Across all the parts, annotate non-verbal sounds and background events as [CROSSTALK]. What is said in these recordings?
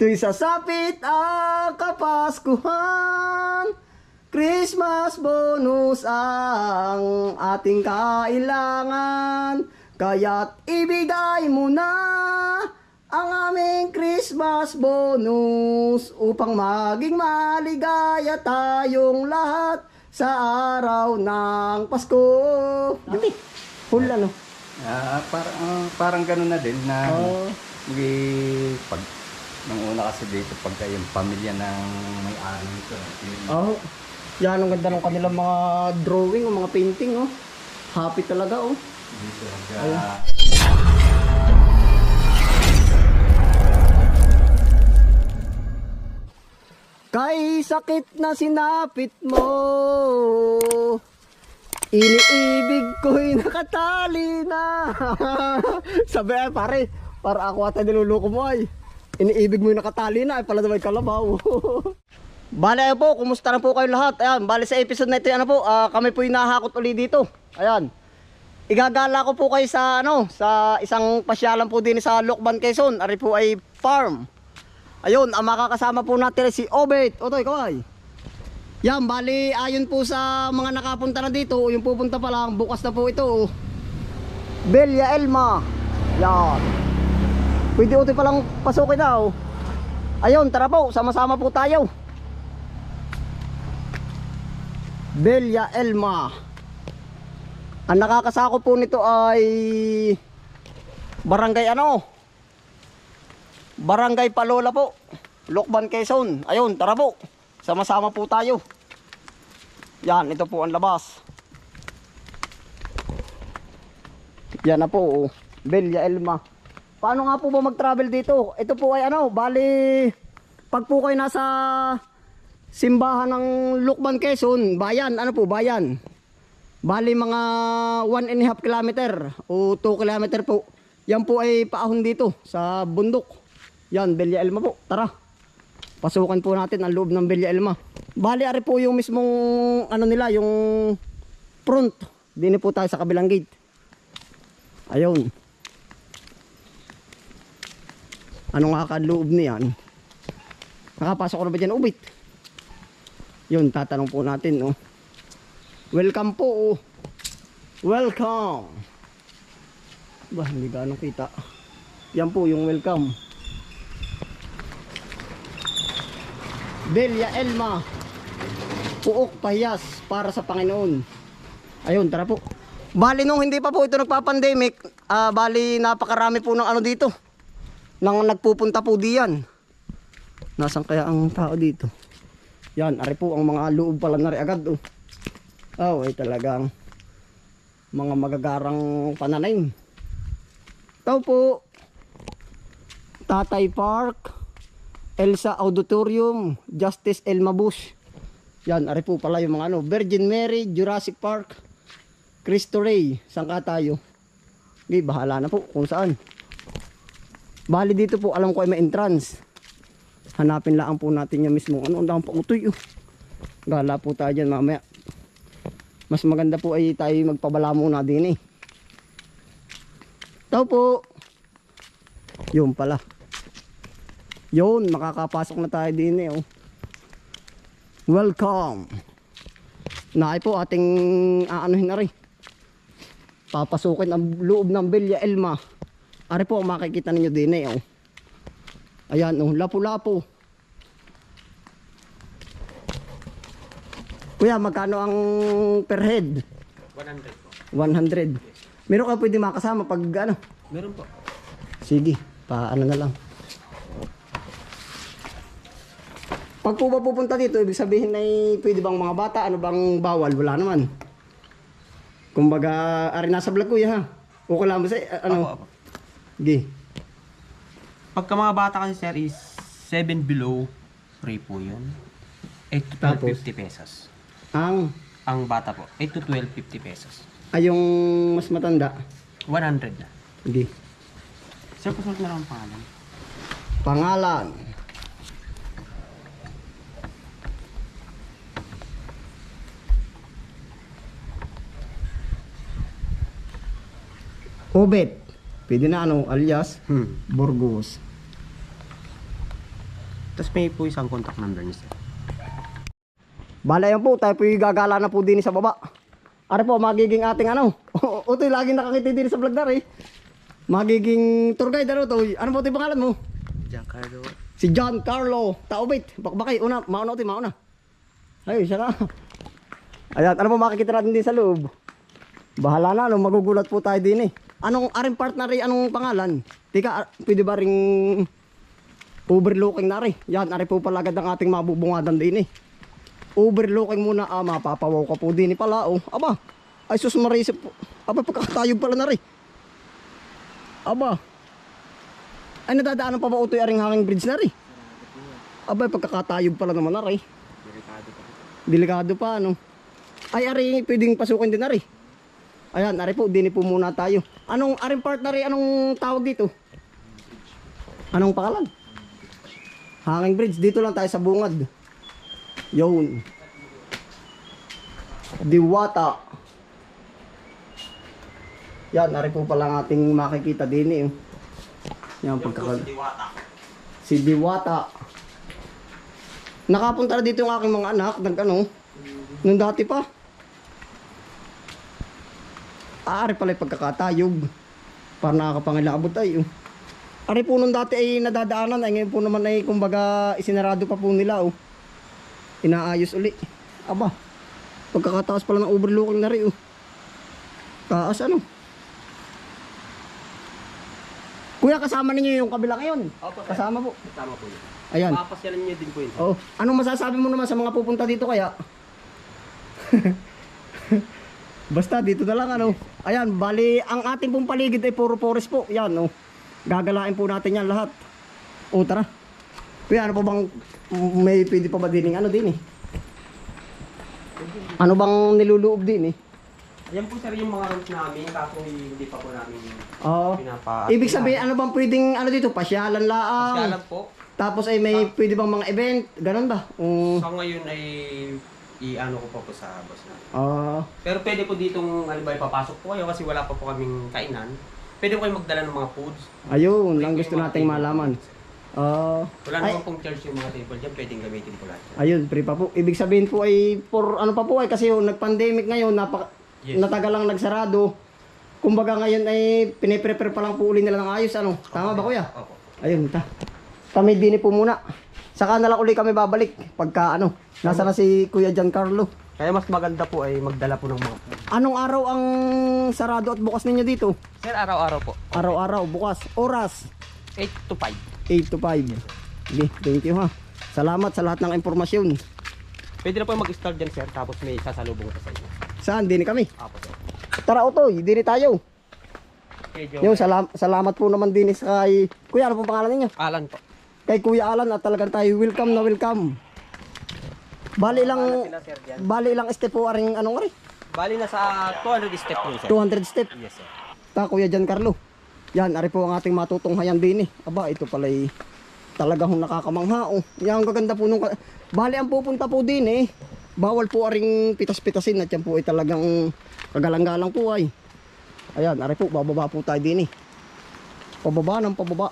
Tuwing sasapit ang kapaskuhan. Christmas bonus ang ating kailangan. Kaya't ibigay mo na ang aming Christmas bonus Upang maging maligaya tayong lahat sa araw ng Pasko. Yun, full ano? Ah, parang, ah, parang ganun na din na may pag nung una kasi dito pagka yung pamilya ng may-ari nito. Yung, Oh, yan ang ganda ng kanilang mga drawing o mga painting, oh. Happy talaga, oh. dito, ah, Kay sakit na sinapit mo, iniibig ko'y nakatali na. [LAUGHS] Sabi ay pare, para ako ata niluluko mo ay. Iniibig mo yung nakatali na, ay pala naman kalabaw. [LAUGHS] Bale po, kumusta na po kayo lahat? Ayan, bale sa episode na ito, ano po, ah, kami po yung nahakot uli dito. Ayan. Igagala ko po kayo sa ano, sa isang pasyalan po din sa Lokban, Quezon. Ari po ay farm. Ayun, ang makakasama po natin si Obet. Otoy, kaway. Yan, bali, ayon po sa mga nakapunta na dito, yung pupunta pa lang, bukas na po ito. Belia Elma. Yan. Pwede utoy palang pasukin na, oh. Ayun, tara po, sama-sama po tayo. Belia Elma. Ang nakakasako po nito ay barangay ano? Barangay Palola po. Lokban Quezon. Ayun, tara po. Sama-sama po tayo. Yan, ito po ang labas. Yan na po. oh. Belia Elma. Paano nga po ba mag-travel dito? Ito po ay ano, bali pag po kayo nasa simbahan ng Lukban Quezon, bayan, ano po, bayan. Bali mga 1 and a half kilometer o 2 kilometer po. Yan po ay paahon dito sa bundok. Yan, Belia Elma po. Tara. Pasukan po natin ang loob ng Belia Elma. Bali ari po yung mismong ano nila, yung front. Dini po tayo sa kabilang gate. Ayun. Ano nga kaloob niyan? Nakapasok ko na ba dyan ubit? Yun, tatanong po natin, oh. Welcome po, oh. Welcome. Ba, hindi ganong kita. Yan po yung welcome. Belia Elma. Puok pahiyas para sa Panginoon. Ayun, tara po. Bali nung hindi pa po ito nagpa-pandemic, ah, bali napakarami po ng ano dito. Nang nagpupunta po diyan. Nasaan kaya ang tao dito? Yan, ari po ang mga loob pala na agad oh. Oh, ay talagang mga magagarang pananim. Tao po. Tatay Park, Elsa Auditorium, Justice Elma Bush. Yan, ari po pala yung mga ano, Virgin Mary, Jurassic Park, Cristo Rey, saan ka tayo? Okay, bahala na po kung saan. Bali dito po, alam ko ay may entrance. Hanapin lang po natin yung mismo. Ano, ang dami pa utoy. Oh. Gala po tayo dyan mamaya. Mas maganda po ay tayo magpabala muna din eh. Tao po. Yun pala. Yun, makakapasok na tayo din eh. Oh. Welcome. Naay po ating aanuhin na rin. Papasukin ang loob ng Belia Elma. Ari po, makikita ninyo din eh. Oh. Ayan, oh, lapu-lapu. Kuya, magkano ang per head? 100 po. 100. Meron ka pwede makasama pag ano? Meron po. Sige, paano na lang. Pag po ba pupunta dito, ibig sabihin ay pwede bang mga bata, ano bang bawal? Wala naman. Kumbaga, ari nasa vlog kuya ha. Okay lang ba sa, ano? Opo, opo. Sige. Pagka mga bata kasi sir is 7 below, free po yun. 8 to Tapos? 12, 50 pesos. Ang, Ang bata po, 8 to 12, 50 pesos. ay yung mas matanda. 100 na. Sige. Sir, pasulit na lang ang pangalan. Pangalan. Obet. Pwede na ano, alias Hmm. Burgos. Tapos may po isang contact number ni sir. Bala yan po, tayo po yung gagala na po din sa baba. Are po, magiging ating ano. [LAUGHS] Utoy, laging nakakita din sa vlog na rin. Magiging tour guide ano to. Ano po ito yung pangalan mo? Giancarlo. Si John Carlo Taubit. Bakbakay, una, mauna ito, mauna. Ay, siya na. Ayan, ano po makikita natin din sa loob? Bahala na, no, magugulat po tayo din eh. Anong aring partner rin, anong pangalan? Tika, pwede ba ring overlooking na rin? Yan, ari po pala agad ang ating mabubungadan din eh. Overlooking muna, ah, mapapawaw ka po din eh pala, oh. Aba, ay sus marisip po. Aba, pagkakatayog pala na rin. Aba, ay nadadaanan pa ba utoy aring hanging bridge na rin? Aba, pagkakatayog pala naman na rin. Delikado pa, ano? Ay, ari, pwedeng pasukin din na rin. Ayan, ari po, dini po muna tayo. Anong, aring partner, anong tawag dito? Anong pangalan? Hanging Bridge. Dito lang tayo sa bungad. Yun. Diwata. Yan, ari po pala ang ating makikita din eh. Yan, pagkakal... Diwata. Si Diwata. Nakapunta na dito yung aking mga anak, nag ano, nung dati pa. Aari pala pagkakatayog. Para nakakapangilabot ay. oh. Ari po nung dati ay nadadaanan ay ngayon po naman ay kumbaga isinarado pa po nila oh. Inaayos uli. Aba. Pagkakataas pala ng overlooking na rin oh. Taas ano. Kuya kasama ninyo yung kabila ngayon. Opo, sir. Kasama po. Tama po yun. Ayan. Papasyalan niyo din po yun. Oh, anong masasabi mo naman sa mga pupunta dito kaya? [LAUGHS] Basta dito na lang ano. Ayan, bali ang ating pong paligid ay puro forest po. Yan oh. Gagalain po natin yan lahat. O tara. Kuya, ano pa bang may pwede pa ba din ano din eh? Ano bang niluloob din eh? Yan po sir yung mga rooms namin, kaso hindi pa po namin Oo. pinapa... Ibig sabihin, ano bang pwedeng ano dito? Pasyalan laang. Pasyalan po. Tapos ay may pwede bang mga event? Ganun ba? Um, So ngayon ay i-ano ko pa po sa boss na. ah, Pero pwede po ditong, halimbawa, papasok po kayo kasi wala pa po kaming kainan. Pwede po kayo magdala ng mga foods. ayun, lang Pwede gusto nating malaman. Ah, Wala ay, naman pong charge yung mga table dyan, pwedeng gamitin po lahat. ayun, free pa po. Ibig sabihin po ay for ano pa po ay kasi yung nag-pandemic ngayon, napaka Yes. natagal lang nagsarado. Kumbaga ngayon ay piniprepare pa lang po uli nila ng ayos ano. Tama ba kuya? Opo. Ayun, ta. Kami din po muna. Saka na lang uli kami babalik pagka ano, nasa na si Kuya Giancarlo. Kaya mas maganda po ay magdala po ng mga food. Anong araw ang sarado at bukas ninyo dito? Sir, araw-araw po. Araw-araw, bukas. Oras, 8 to 5. 8 to 5. Sige, thank you ha. Salamat sa lahat ng impormasyon. Pwede na po mag-start dyan, sir, tapos may sasalubong ko sa inyo. Saan? Din kami. Apo, sir. Tara, Otoy. Dini tayo. Okay, Yung salam salamat po naman din sa kay... Kuya, ano pong pangalan ninyo? Alan po. Kay Kuya Alan at talagang tayo welcome na welcome. Bali lang... Sila, sir, dyan. Bali lang step po aring anong ari? Bali na sa 200 step po, sir. 200 step. Yes, sir. Ta, Kuya Giancarlo. Yan, ari po ang ating matutunghayan din eh. Aba, ito pala eh. Talagang nakakamangha oh. Yan ang gaganda po nung... ka- Bali ang pupunta po din eh. Bawal po aring pitas-pitasin at yan po ay talagang kagalang-galang po ay. Ayan, ari po, bababa po tayo din eh. Pababa ng pababa.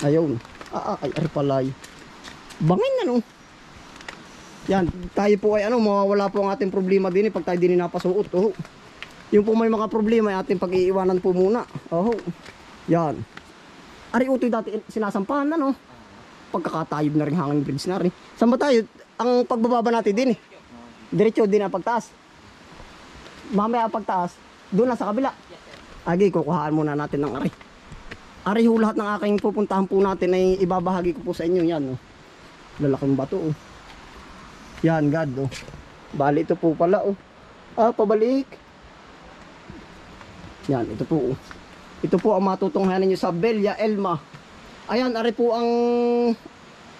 Ayun. Ah, ah, ay, ari pala ay. Bangin na no. Yan, tayo po ay ano, mawawala po ang ating problema din eh pag tayo din napasuot. Oh. Yung po may mga problema ay ating pag-iiwanan po muna. Oh. Yan. Ari utoy dati sinasampahan na no. Pagkakatayog na rin hanging bridge na rin. Saan tayo? Ang pagbababa natin din eh. Diretso din ang pagtaas. Mamaya ang pagtaas, doon na sa kabila. Agi, kukuhaan muna natin ng ari. Ari ho lahat ng aking pupuntahan po natin ay ibabahagi ko po sa inyo yan. Oh. Lalaking bato oh. Yan, God oh. Bali ito po pala oh. Ah, pabalik. Yan, ito po oh. Ito po ang matutunghayan ninyo sa Belia Elma. Ayan, ari po ang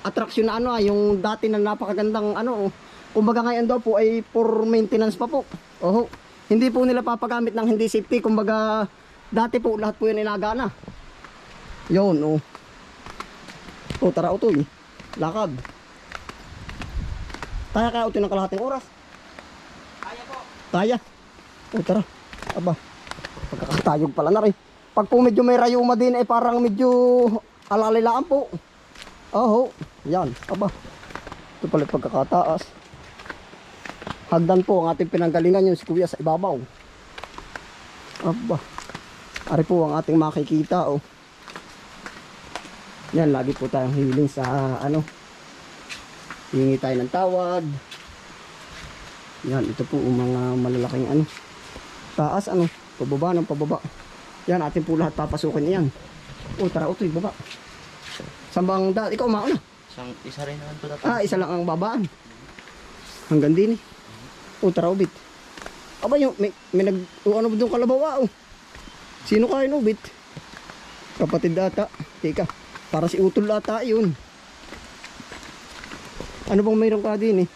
attraction na ano, ah, yung dati na napakagandang ano, oh. kumbaga ngayon daw po ay for maintenance pa po. Oho. Hindi po nila papagamit ng hindi safety, kumbaga dati po lahat po yun inagana. Yun, oh. Oh, tara utoy. Lakad. Kaya kaya utoy ng kalahating oras. Kaya po. Kaya. Oh, tara. Aba. Pagkakatayog pala na rin. Pag po medyo may rayuma din ay parang medyo alalilaan po. Oh, yan. Aba. Ito pala pagkakataas. Hagdan po ang ating pinanggalingan yung si Kuya sa ibabaw. Aba. Ari po ang ating makikita oh. Yan, lagi po tayong hiling sa ano. Hingi tayo ng tawad. Yan, ito po mga malalaking ano. Taas ano, pababa ng pababa. Yan, atin po lahat papasukin yan. Oh, tara, utoy, baba. Sambang da, ikaw mauna. Isang, isa rin naman ito dapat. Ah, isa lang ang babaan. Hanggang din eh. O, tara ubit. Aba yung, may, may nag, o ano ba doon kalabaw ah, oh. Sino kain ubit? Kapatid ata. Teka, para si Utol ata yun. Ano bang mayroon ka din eh?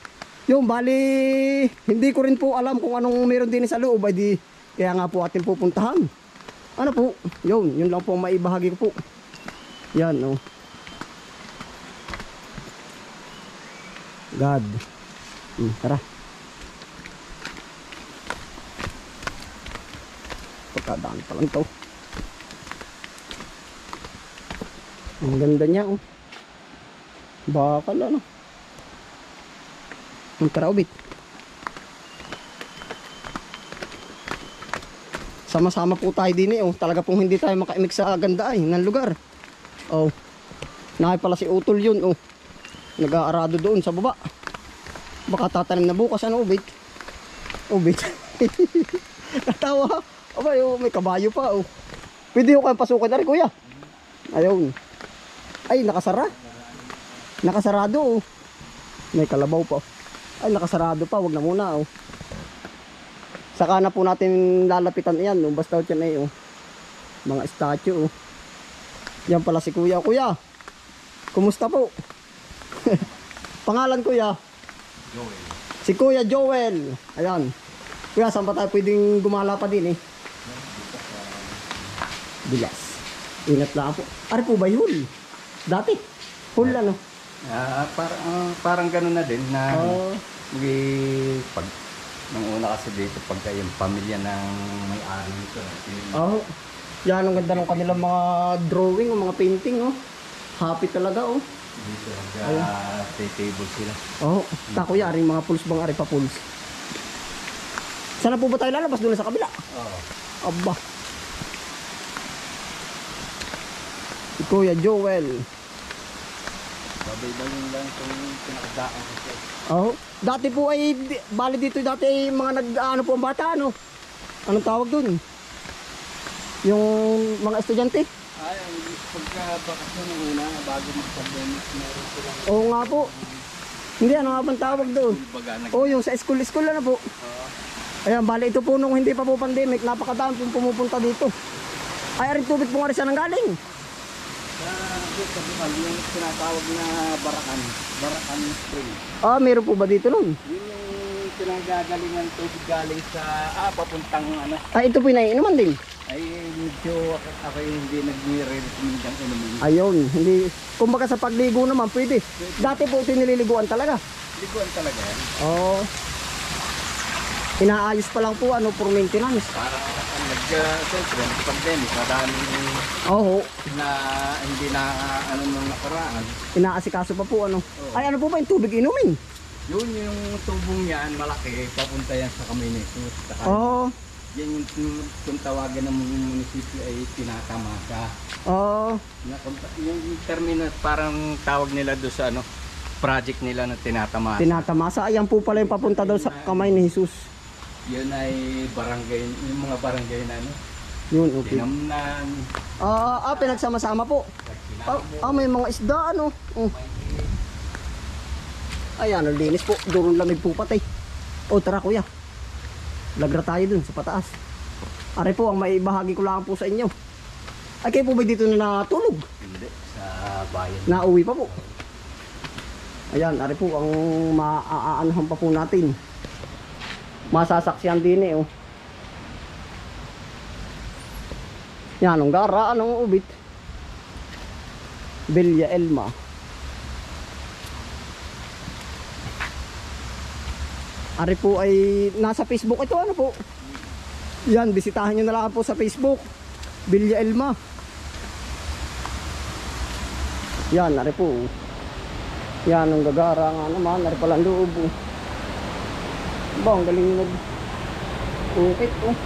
Yung bali, hindi ko rin po alam kung anong mayroon din sa loob. Ay di, kaya nga po atin pupuntahan. Ano po? Yun, yun lang po maibahagi ko po. Yan, oh. God. Hmm, tara. Pagkadaan pa lang to. Ang ganda niya, oh. Bakal, ano. Ang tara, ubit. Sama-sama po tayo din eh, oh. Talaga pong hindi tayo makaimik sa ganda ay, ng lugar. Oh. Nakay pala si Utol yun, oh. Nag-aarado doon sa baba. Baka tatanim na bukas ano ubit. Ubit. [LAUGHS] Natawa. Abay, oh, may kabayo pa oh. Pwede ko kayong pasukin na rin kuya. Ayun. Ay, nakasara. Nakasarado oh. May kalabaw pa. Ay, nakasarado pa. Wag na muna oh. Saka na po natin lalapitan yan. Oh. Basta yan eh oh. Mga statue oh. Yan pala si kuya. Kuya, kumusta po? [LAUGHS] Pangalan kuya? Joel. Si Kuya Joel. Ayan. Kuya, saan pa tayo pwedeng gumala pa din eh? Bilas. Ingat lang po. Ari po ba yun? Dati. Hul ano? Ah, parang, ah, parang gano'n na din na Oh. may pag nung una kasi dito pagka yung pamilya ng may-ari nito. yung- Oh. Yan ang ganda ng kanilang mga drawing o mga painting oh. Happy talaga oh. Dito nag table sila. Oh, ta kuya, aring mga pools bang ari pa pools. Sana po ba tayo lalabas doon sa kabila? Oo. Aba. Si Kuya Joel. Babay-bayin lang itong pinakadaan kasi. Oh, dati po ay bali dito dati ay mga nag ano po ang bata ano. Anong tawag dun? Yung mga estudyante? Ay, pagka bakasyon ng una, bago mag-pandemic, meron silang Oo nga po. Hindi ano nga bang tawag doon? Oo, yung sa school school ano po. Ayan, bali ito po nung hindi pa po pandemic, napakadami pong pumupunta dito. Ay, aring tubig po nga rin siya nang galing. Sa sa Bukal, yung tinatawag na Barakan, Barakan Spring. Ah, meron po ba dito nun? Yun yung pinanggagalingan tubig galing sa, ah, papuntang ano, Ay, ito po yung naiinuman din. ay medyo ako, ako yung hindi nag-recommend ang inumin. Ayun, hindi. Kumbaga sa pagligo naman, pwede. Dati po ito nililiguan talaga. Liguan talaga yan. Oo. Inaayos pa lang po, ano, for maintenance. Parang uh, siyempre, nag-pandemic, maraming Oo. na hindi na ano nung nakaraan. Inaasikaso pa po, ano. Ay, ano po ba yung tubig inumin? Yun yung tubong yan, malaki, papunta yan sa Caminito. Saka Oo. yan yung kung- kung tawagan ng munisipyo ay tinatamasa. Oo. Na, yung termino parang tawag nila doon sa ano, project nila na tinatamasa. Tinatamasa. Ayan po pala yung papunta daw sa kamay ni Jesus. Yun ay barangay, yung mga barangay na ano, Yun, okay. tinamnan, Ah, ah, pinagsama-sama po. Ah, ah, may mga isda, ano. Oh. Ayan, ang linis po. Durong lamig po patay. O, tara kuya. Lagra tayo dun sa pataas. Are po, ang maibahagi ko lang po sa inyo. Ay, kayo po ba dito na natulog? hindi, sa bayan. Nauwi pa po. Ayan, are po ang maaanahan pa po natin. Masasaksiyan din eh, oh. Yan, ang gara, anong ubit? Villa Elma. Ari po ay nasa Facebook ito, ano po? Yan, bisitahin nyo na lang po sa Facebook. Villa Elma. Yan, ari po. Yan ang gagara nga naman. Ari pala ang loob. Oh. Ba, ang galing nag ukit oh.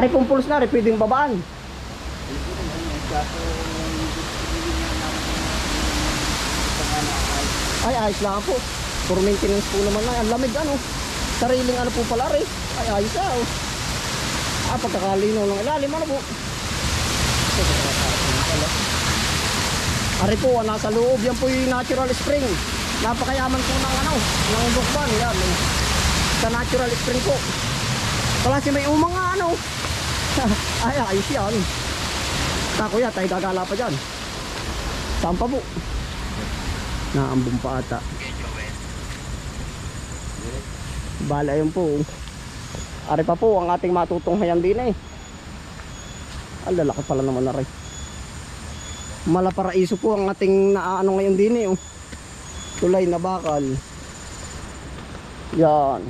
Ari pong pulos na, ari pwedeng babaan. Ay, ayos lang po. For maintenance po naman na. Ang lamig ano. Sariling ano po pala rin. Ay, ayos na oh. Ah, pagkakalinaw ng ilalim ano po. Ari po, ah, nasa loob. Yan po yung natural spring. Napakayaman po ng ano, ng lukban. Yan. Sa natural spring po. Wala si may nga ano. [LAUGHS] Ay, ayos yan. Tako ya, tayo gagala pa dyan. Saan pa po? Naambong pa ata. Bala yun po. Ari pa po ang ating matutunghayan din eh. Ang lalaki pala naman na rin. Malaparaiso po ang ating naaano ngayon din eh. Oh. Tulay na bakal. Yan.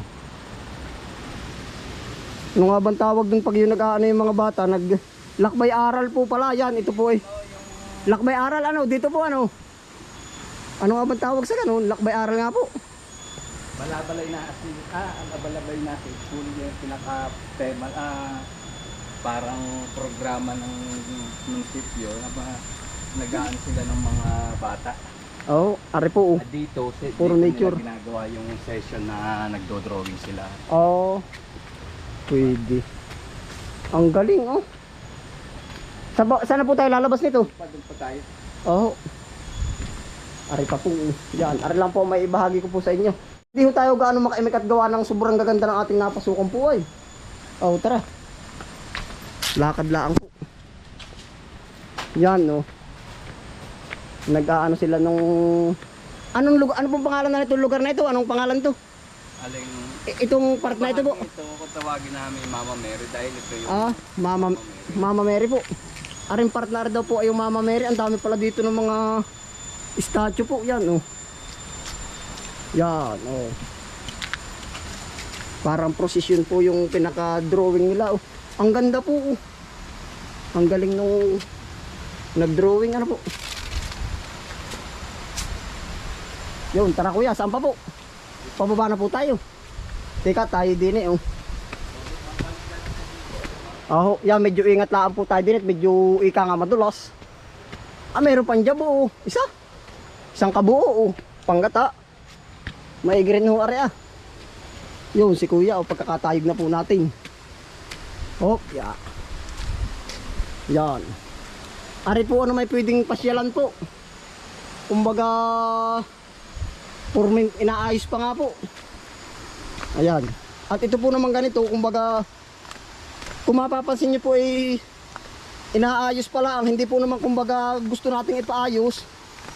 Ano nga bang tawag dun pag yung nag-aano yung mga bata? Nag lakbay aral po pala. Yan, ito po eh. Lakbay aral ano? Dito po ano? Ano nga bang tawag sa ganun? Lakbay aral nga po. Balabalay na asin. Ah, ang balabalay na asin. School yung pinaka-tema. Ah, parang programa ng munisipyo na ba nagaan sila ng mga bata. Oo, oh, ari po. oh. At dito, si, Puro dito nature. nila ginagawa yung session na nagdo-drawing sila. Oo. Oh, pwede. Ang galing oh. Sa sana po tayo lalabas nito? Doon pa tayo. Oo. Ari pa po. Yan. Ari lang po may ibahagi ko po sa inyo. Hindi ho tayo gaano makaimik at gawa ng sobrang gaganda ng ating napasukan po ay. Oh, tara. Lakad lang po. Yan no. Nag-aano sila nung Anong lugar ano pong pangalan na nito lugar na ito? Anong pangalan to? Aling I- itong part na ito po. Ito kung tawagin namin Mama Mary dahil ito yung Ah, Mama Mama Mary po. Aring partner daw po ay yung Mama Mary. Ang dami pala dito ng mga statue po. Yan, oh. Yan, oh. Parang procession po yung pinaka-drawing nila, oh. Ang ganda po, oh. Ang galing nung nag-drawing, ano po. Yun, tara kuya, saan pa po? Pababa na po tayo. Teka, tayo din eh, oh. Oh, yan medyo ingat lang po tayo din at medyo ika nga madulas. Ah, meron pang jabo oh. Isa. Isang kabuo oh. Panggata. Maigrin ho are ah. Yun si kuya oh, pagkakatayog na po natin. Oh, ya. Yan. Ari po ano may pwedeng pasyalan po. Kumbaga purmin inaayos pa nga po. Ayan. At ito po naman ganito, kumbaga kung mapapansin niyo po ay inaayos pa lang, hindi po naman kumbaga gusto nating ipaayos,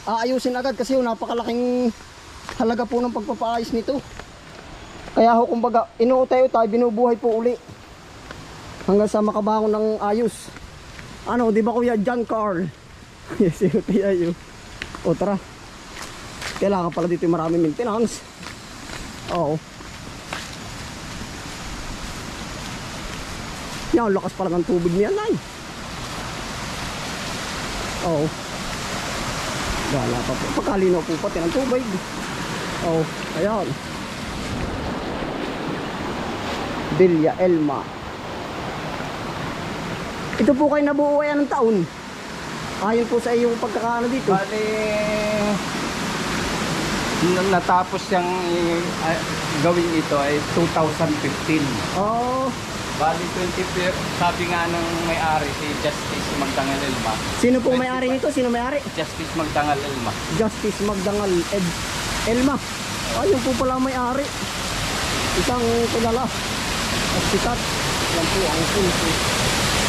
aayusin agad kasi yung napakalaking halaga po ng pagpapaayos nito. Kaya ho kumbaga inuutay-utay, binubuhay po uli hanggang sa makabangon ng ayos. Ano, di ba kuya John Carl? [LAUGHS] yes, inuutay ayo. O tara. Kailangan pala dito maraming maintenance. Oo. Yan, lakas pala ng tubig niya, nay. Oo. Wala pa po. Pagkalinaw po pati ng tubig. Oo. Ayan. Villa Elma. Ito po kayo nabuo kaya ng taon. Ayon po sa iyong pagkakaano dito. Bali, nung natapos yung uh, gawin ito ay 2015. Oh, Bali 20 per, sabi nga ng may-ari si Justice Magdangal Elma. sino po may-ari nito? Sino may-ari? Justice Magdangal Elma. Justice Magdangal Ed Elma. Ayun po pala may-ari. Isang kilala. At sikat. Yan po ang pulso.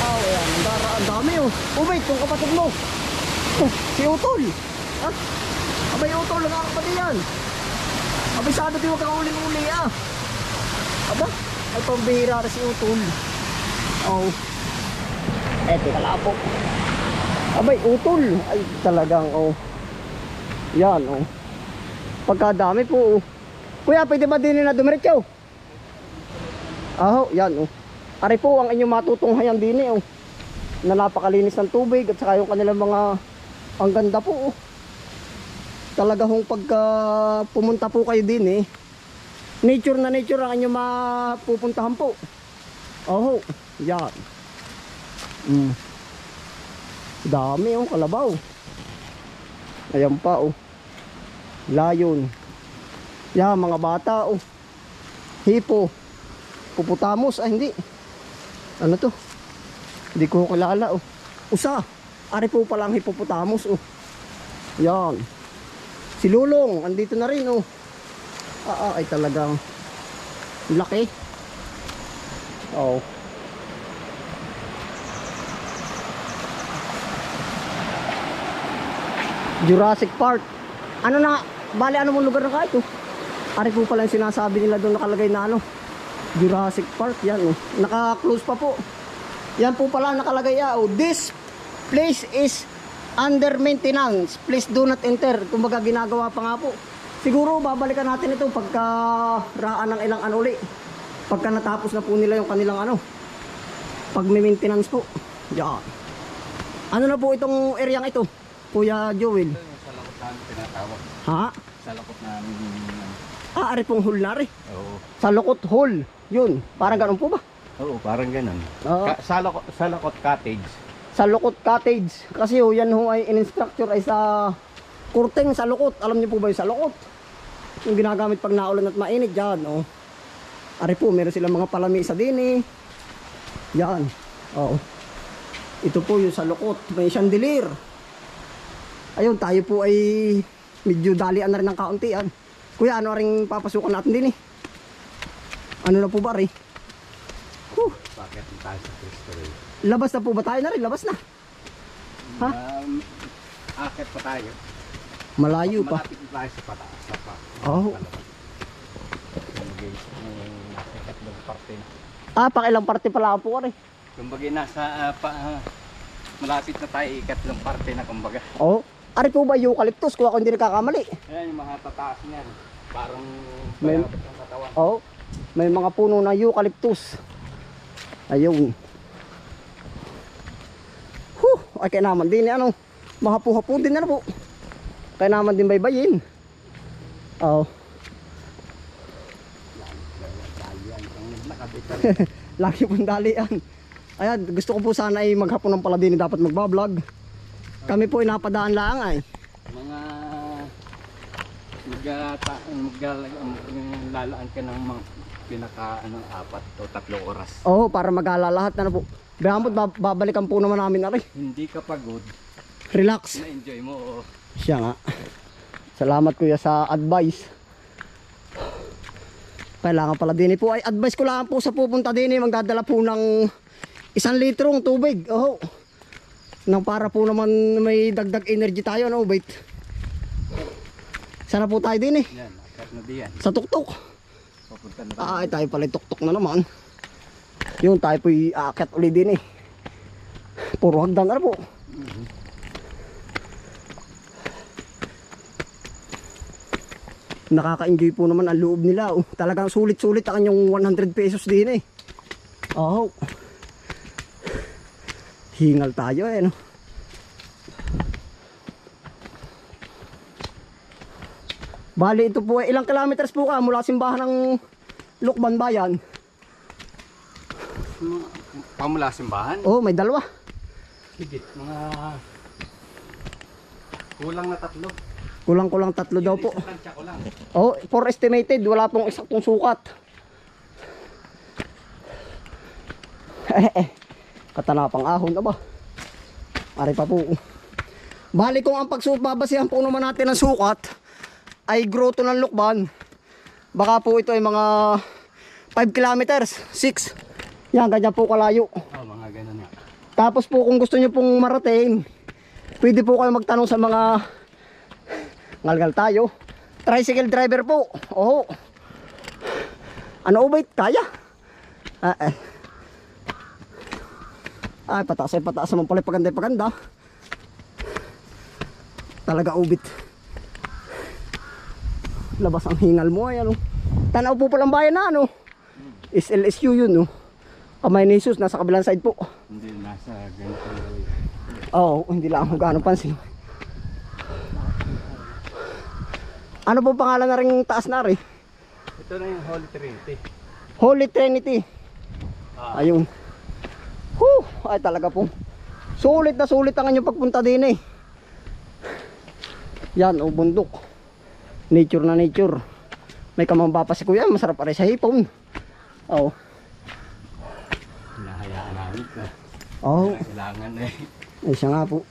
Ah, ayan. Ang dara, ang dami oh. Oh, wait, kung kapatid mo. Oh, si Utol. Ah, abay Utol, nakakapatid yan. Abay, sabi ko huwag kang uling-uli ah. Aba, ay pambihira na si Utol. Oh. Lang po. Abay, utol. Ay, talagang, oh. Yan, oh. Pagkadami po, oh. Kuya, pwede ba din na dumiretso? Aho, yan, oh. Ari po ang inyong matutunghayan din, eh, oh. Na napakalinis ng tubig at saka yung kanilang mga, ang ganda po, oh. Talaga hong pagka pumunta po kayo din eh. Nature na nature ang inyong mapupuntahan po. Oh, yan. Mm. Dami oh, kalabaw. Ayan pa oh. Layon. Yan, mga bata oh. Hipo. Puputamos. Ah, hindi. Ano to? Hindi ko kilala oh. Usa. Ari po palang hippopotamus oh. Yan. Si Lulong, andito na rin oh. Ah, ah, ay talagang laki. Oh. Jurassic Park. Ano na, bali ano mong lugar na ka ito? Ari po pala yung sinasabi nila doon nakalagay na ano. Jurassic Park, yan oh. Naka-close pa po. Yan po pala nakalagay ah. Oh, this place is under maintenance. Please do not enter. Kumbaga ginagawa pa nga po. Siguro babalikan natin ito pagka raan ng ilang ano uli. Pagka natapos na po nila yung kanilang ano. Pag may maintenance po. Yan. Ano na po itong areang ito? Kuya Joel. Sa lakot namin tinatawag. Ha? Sa lakot namin ano. Ah, ari pong hul na rin. Oo. Sa Lokot Hall. Yun. Parang ganun po ba? Oo, parang ganun. Oo. Ka- sa, lakot, sa lakot cottage. Sa Lukot Cottage. Kasi ho, yan ho ay in-structure ay sa kurteng sa Lukot. Alam niyo po ba yung sa Lukot? Yung ginagamit pag naulan at mainit dyan. Oh. Ari po, meron silang mga palamisa din eh. Yan. Oo. Ito po yung sa Lukot. May chandelier. Ayun, tayo po ay medyo dalian na rin ng kauntian. Kuya, ano ring papasukan natin din eh? Ano na po ba rin? Bakit tayo sa Rey? Labas na po ba tayo na rin? Labas na. Ha? Um, akit pa tayo. Malayo pa. Malapit na tayo sa pataas. Sa pa. Oh. Ah, pakilang parte pala po rin. Kumbagay nasa ah, pa, ah, malapit na tayo ikatlong parte na kumbaga. Oh, ari po ba eucalyptus kung ako hindi nagkakamali? Ayan yung mga tataas niyan. Parang May- ang katawan. Oh, may mga puno ng eucalyptus. Ayun. Ay kaya naman din ano, mahapu-hapu din na po. Kaya naman din baybayin. Oh, [LAUGHS] lagi pong dalian. Ayan, gusto ko po sana ay maghapon ng pala din dapat magbablog. Kami po ay napadaan lang ay. mga maglalaan ka ng mga pinaka ano apat o tatlong oras. Oh, para mag-alala lahat na, na po. Bayamot, bab- babalikan po naman namin na rin. Hindi ka pagod, Relax. na-enjoy mo. o Siya nga. Salamat kuya sa advice. Kailangan pala din eh po ay advice ko lang po sa pupunta din eh magdadala po ng isang litrong tubig. Oh. Nang para po naman may dagdag energy tayo no, wait. Sana po tayo din eh Yan, akat na diyan. sa tuktok. Papunta na tayo. Ah, ay tayo pala tuktok na naman. Yun tayo po aakyat uli din eh. Puro hagdan na po. Nakaka-enjoy po naman ang loob nila. Oh. Talagang sulit-sulit ang kanyang 100 pesos din eh. Oh. Hingal tayo eh no. Bali ito po eh, ilang kilometers po ka mula simbahan ng Lukban Bayan. Pamula simbahan? Oh, may dalawa. Higit. Mga kulang na tatlo. Kulang-kulang tatlo daw po. Oh, for estimated, wala pong eksaktong sukat. Eh, eh. Katanapang ahon na ba? Ari pa po. Bali kung ang pagsubabasihan po naman natin ng sukat ay groto ng lukban, baka po ito ay mga 5 kilometers, 6. Yan, ganyan po kalayo. Oh, mga ganun nga. Tapos po kung gusto nyo pong marating, pwede po kayo magtanong sa mga ngalgal tayo. Tricycle driver po. Oo. Ano ubay? Kaya? Ah, eh. Ay, pataas ay pataas naman pala paganda paganda. Talaga ubit. Labas ang hingal mo ay ano. Tanaw po palang bayan na ano. SLSU yun no. Kamay ni Jesus nasa kabilang side po. Hindi nasa ganito. Oo, hindi lang ako gaano pansin. Ano po pangalan na rin taas na rin? Ito na yung Holy Trinity. Holy Trinity. Ah. Ayun. Huh, ay talaga po. Sulit na sulit ang inyong pagpunta din eh. Yan, o bundok. Nature na nature. May kamambaba si kuya, masarap pa rin sa hipon. Oh. Hinahayaan namin. Oh, Kailangan eh. ay siya nga po.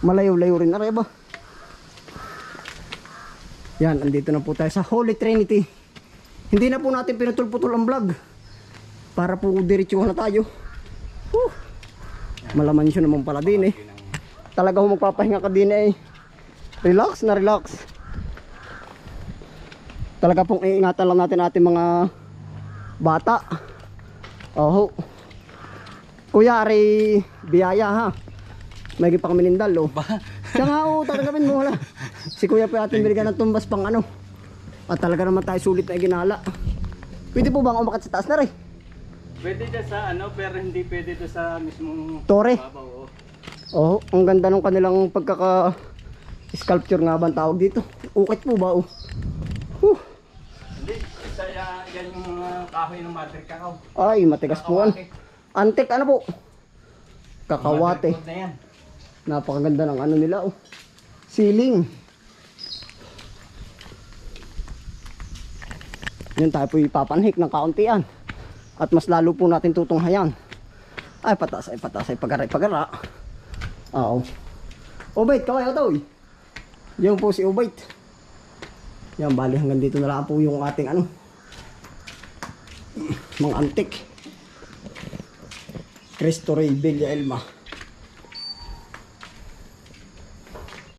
Malayo-layo rin na rin ba? Yan, andito na po tayo sa Holy Trinity. Hindi na po natin pinutol-putol ang vlog. Para po diretsuhan na tayo. Huh. Malaman siya naman pala din eh. Talaga ho magpapahinga ka din eh. Relax na relax. Talaga pong iingatan lang natin ating mga bata. Oho. Kuya, ari biyaya ha. May pa kami nindal oh. Siya nga oh, tatanggapin mo wala. Si kuya pa ating binigyan ng tumbas pang ano. At talaga naman tayo sulit na ginala. Pwede po bang umakat sa taas na rin? Pwede dyan sa ano, pero hindi pwede doon sa mismong Tore. babaw. oh. Oh, ang ganda ng kanilang pagkaka sculpture nga ba ang tawag dito? Ukit po ba oh? Huh. Hindi, isa ya- yan yung mga kahoy ng Madre Cacao. Ay, matigas po ano. Antik ano po? Kakawate. Na yan. Napakaganda ng ano nila oh. Ceiling. Yun tayo po ipapanhik ng kauntian. At mas lalo po natin tutunghayan. Ay patas ay patas ay pagara pagara. Oo. Obait kaway ito eh. Yan po si Obait. Yan bali hanggang dito na lang po yung ating ano. [CLEARS THROAT] Mga antik. Cristo Rey Villa Elma.